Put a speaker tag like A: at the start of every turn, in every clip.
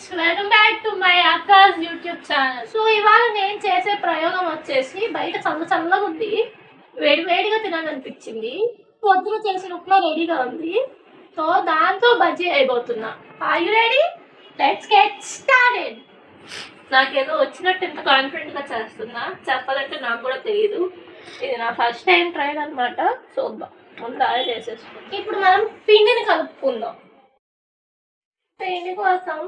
A: Friends welcome back to my Akka's YouTube channel so ఇవాళ నేను చేసే ప్రయోగం వచ్చేసి బయట చల్ల చల్లగా ఉంది. వేడి వేడిగా తినాలనిపించింది. పొద్దున చేసిన ఉప్మా రెడీగా ఉంది. సో దాంతో బజ్జీ అయిపోతున్నా. Are you ready let's get started నాకేదో వచ్చినట్టు ఎంత కాన్ఫిడెంట్గా చేస్తున్నా. చెప్పాలంటే నాకు కూడా తెలియదు ఇది నా ఫస్ట్ టైం ట్రైన్ అనమాట చూద్దాం ముందు అదే చేసేసుకుందాం ఇప్పుడు మనం పిండిని కలుపుకుందాం. పిండి కోసం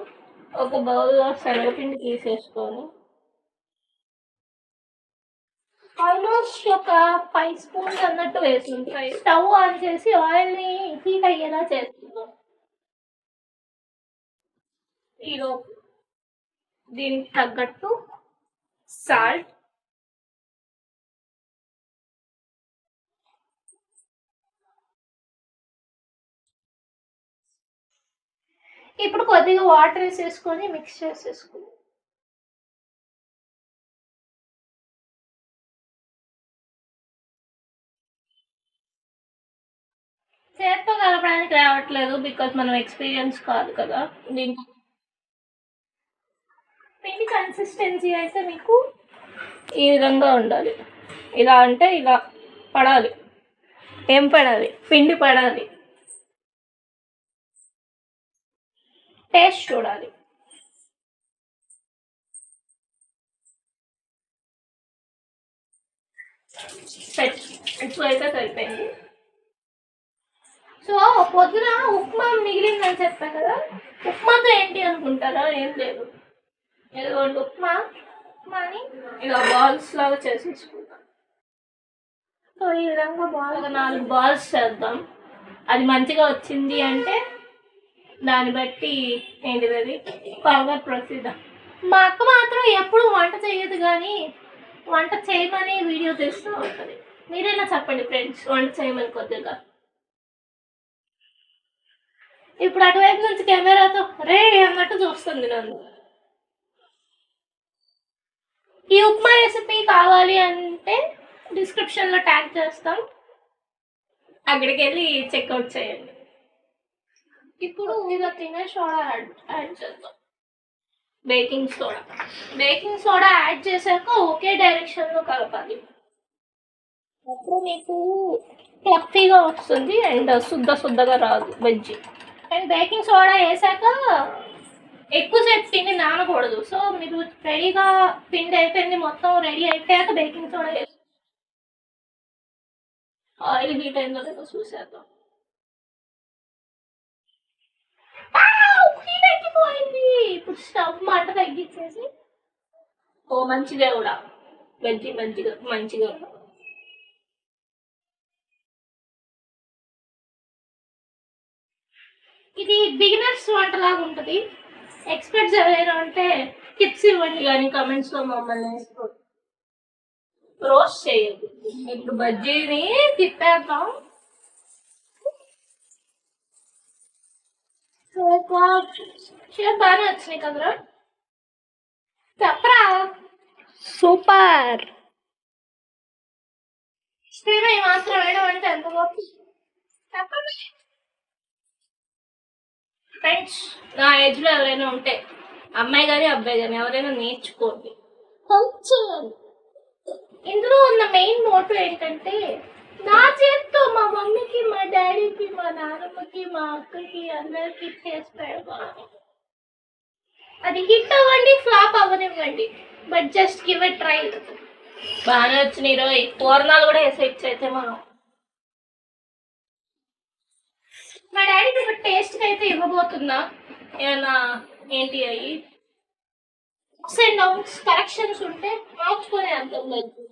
A: ఒక బౌల్లో శనగపిండి తీసేసుకొని ఆల్మోస్ట్ ఒక ఫైవ్ స్పూన్స్ అన్నట్టు వేసుకుంటాయి స్టవ్ ఆన్ చేసి ఆయిల్ని హీట్ అయ్యేలా చేస్తున్నాం. ఈరోజు దీనికి తగ్గట్టు సాల్ట్ ఇప్పుడు కొద్దిగా వాటర్ వేసేసుకొని మిక్స్ చేసేసుకుని. చేత్తో కలపడానికి రావట్లేదు బికాజ్ మనం ఎక్స్పీరియన్స్ కాదు కదా. దీనికి పిండి కన్సిస్టెన్సీ అయితే మీకు ఈ విధంగా ఉండాలి. ఇలా అంటే ఇలా పడాలి. ఏం పడాలి? పిండి పడాలి. టేస్ట్ చూడాలి. సెట్ అయితే సరిపోయింది. సో పొద్దున ఉప్మా మిగిలిందని చెప్పాను కదా ఉప్మాతో ఏంటి అనుకుంటారా? ఏం లేదు. ఎదుగుండి ఉప్మా ఉప్మాని ఇలా బాల్స్ లాగా చేసేసుకుంటాం. సో ఈ విధంగా బాల్ నాలుగు బాల్స్ చేద్దాం. అది మంచిగా వచ్చింది అంటే దాన్ని బట్టి ఏంటిది పవర్ ప్రొసీడ్ మా అక్క మాత్రం ఎప్పుడు వంట చేయదు కానీ వంట చేయమని వీడియో తీస్తూ ఉంటుంది. మీరేనా చెప్పండి ఫ్రెండ్స్ వంట చేయమని కొద్దిగా. ఇప్పుడు అటువైపు నుంచి కెమెరాతో రే అన్నట్టు చూస్తుంది నన్ను. ఈ ఉప్మా రెసిపీ కావాలి అంటే డిస్క్రిప్షన్లో ట్యాగ్ చేస్తాం. అక్కడికి వెళ్ళి చెక్అవుట్ చేయండి. ఇప్పుడు ఇక తినే సోడా యాడ్ యాడ్ చేద్దాం. Baking soda. Baking soda add చేశాక ఒకే డైరెక్షన్లో కలపాలి. అప్పుడు మీకు ఫ్లఫీగా వస్తుంది అండ్ శుద్ధ శుద్ధగా రాదు బజ్జీ అండ్ బేకింగ్ సోడా వేసాక ఎక్కువసేపు పిండి నానకూడదు. సో మీరు రెడీగా పిండి అయిపోయింది మొత్తం రెడీ అయిపోయాక బేకింగ్ సోడా వేసి ఆయిల్ హీట్ అయిందో లేదో చూసేద్దాం హీట్ అయిపోయింది. ఇప్పుడు స్టవ్ మంట తగ్గించేసి. ఓ మంచిగా కూడా. మంచి మంచిగా మంచిగా. ఇది బిగినర్స్ వంటలాగా ఉంటుంది. ఎక్స్పర్ట్స్ ఎవరైనా ఉంటే టిప్స్ ఇవ్వండి కానీ కమెంట్స్లో మమ్మల్ని రోస్ట్ చేయదు ఇప్పుడు బజ్జీని తిప్పేద్దాం. బాగానే వచ్చినాయి కదరా చెప్పరా
B: సూపర్
A: ఈ మాత్రం వేయడం అంటే ఎంత గొప్ప చెప్పండి. ఫ్రెండ్స్ నా ఏజ్లో ఎవరైనా ఉంటే అమ్మాయి కానీ అబ్బాయి కానీ ఎవరైనా నేర్చుకోండి. ఇందులో ఉన్న మెయిన్ మోటో ఏంటంటే నా చేతితో మా మమ్మీకి మా డాడీకి మా నాన్నమ్మకి మా అక్కకి అందరికి చేసి పెడతాను. అది హిట్ అవ్వండి ఫ్లాప్ అవ్వనివ్వండి but just give a try. బాగానే వచ్చినాయి రోజు పూర్ణాలు కూడా వేసేయచ్చు అయితే మనం. మా డాడీకి ఒక టేస్ట్కి అయితే ఇవ్వబోతున్నా. ఏమన్నా ఏంటి అయ్యి అప్స్ అండ్ డౌన్స్ కరెక్షన్స్ ఉంటే మార్చుకునే అంత ఉండదు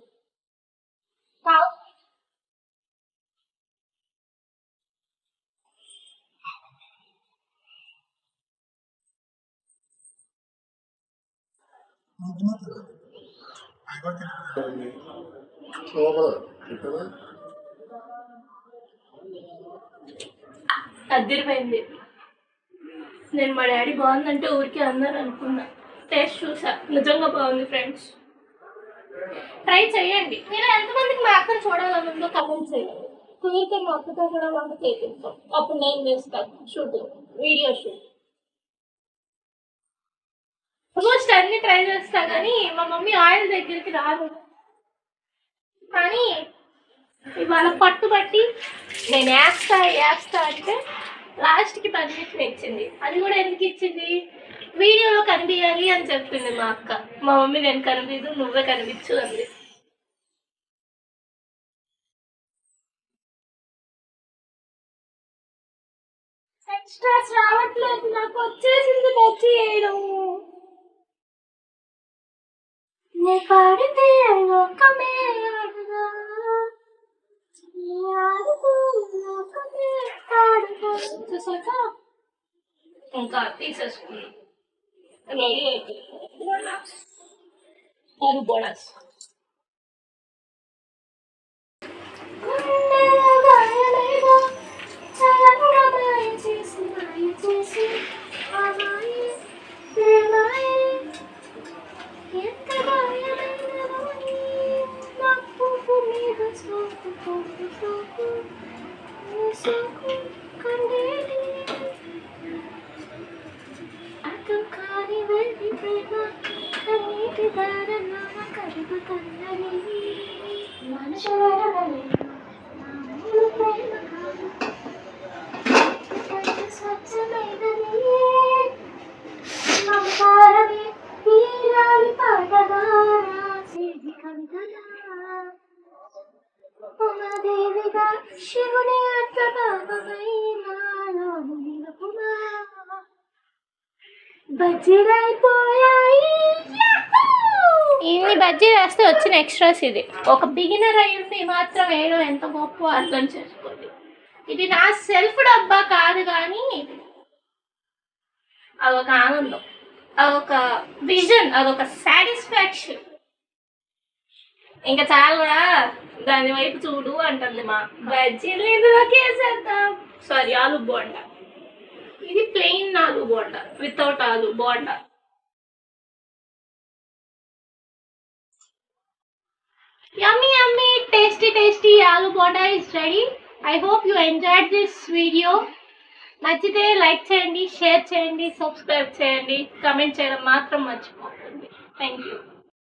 A: అద్దరిపోయింది నేను మా డాడీ బాగుందంటే ఊరికే అన్నారు అనుకున్నా. టేస్ట్ చూసా. నిజంగా బాగుంది ఫ్రెండ్స్. ట్రై చేయండి మీరు ఎంతమందికి మా అక్కను చూడాలనుందో కమెంట్ చేయండి కుదిరితే మా అక్కతో కూడా వంట చేపిస్తాం. అప్పుడు నేను చేస్తాను. షూటింగ్. వీడియో షూట్ అన్ని ట్రై చేస్తా కానీ మా మమ్మీ ఆయిల్ దగ్గరికి రాదు. కానీ ఇవాళ పట్టుబట్టి నేను వేస్తా వేస్తా అంటే లాస్ట్కి పర్మిషన్ ఇచ్చింది. అది కూడా ఎందుకు ఇచ్చింది? వీడియోలో కనిపించాలి అని చెప్పింది మా అక్క. మా మమ్మీ నేను కనిపించదు నువ్వే కనిపించు అంది. ఎక్స్ట్రాస్ రావట్లేదు నాకు వచ్చేసింది టచ్ చేయడం నే పాడితే లోకమే ఆడుగా నీ ఆడుతూ లోకమే ఆడుగా చూసాక ఇంకా తీసేసుకున్నాం రెడీ అయిపోయింది అది బోనస్ అర్థం కాని వెళ్ళి ప్రేమ కన్నీటి దారణ కలుగుతున్నది మనుషు శివుని అర్థభావమైన బజ్జీలైపోయాయి. ఇన్ని బజ్జీ వేస్తే వచ్చిన ఎక్స్ట్రాస్ ఇది. ఒక బిగినర్ అయి ఉండి మాత్రం వేయడం ఎంత గొప్ప అర్థం చేసుకోండి. ఇది నా సెల్ఫ్ డబ్బా కాదు కానీ అదొక ఆనందం అదొక విజన్ అదొక సాటిస్ఫాక్షన్ ఇంకా చాలురా. దాని వైపు చూడు అంటుంది మా బజ్జీలు ఇందులోకి వేసేద్దాం సారీ ఆలు బోండా. ఇది plain aloo bonda without aloo bonda. Yummy yummy tasty tasty aloo bonda is ready I hope you enjoyed this video నచ్చితే లైక్ చేయండి షేర్ చేయండి సబ్స్క్రైబ్ చేయండి. కమెంట్ చేయడం మాత్రం మర్చిపోకండి. Thank you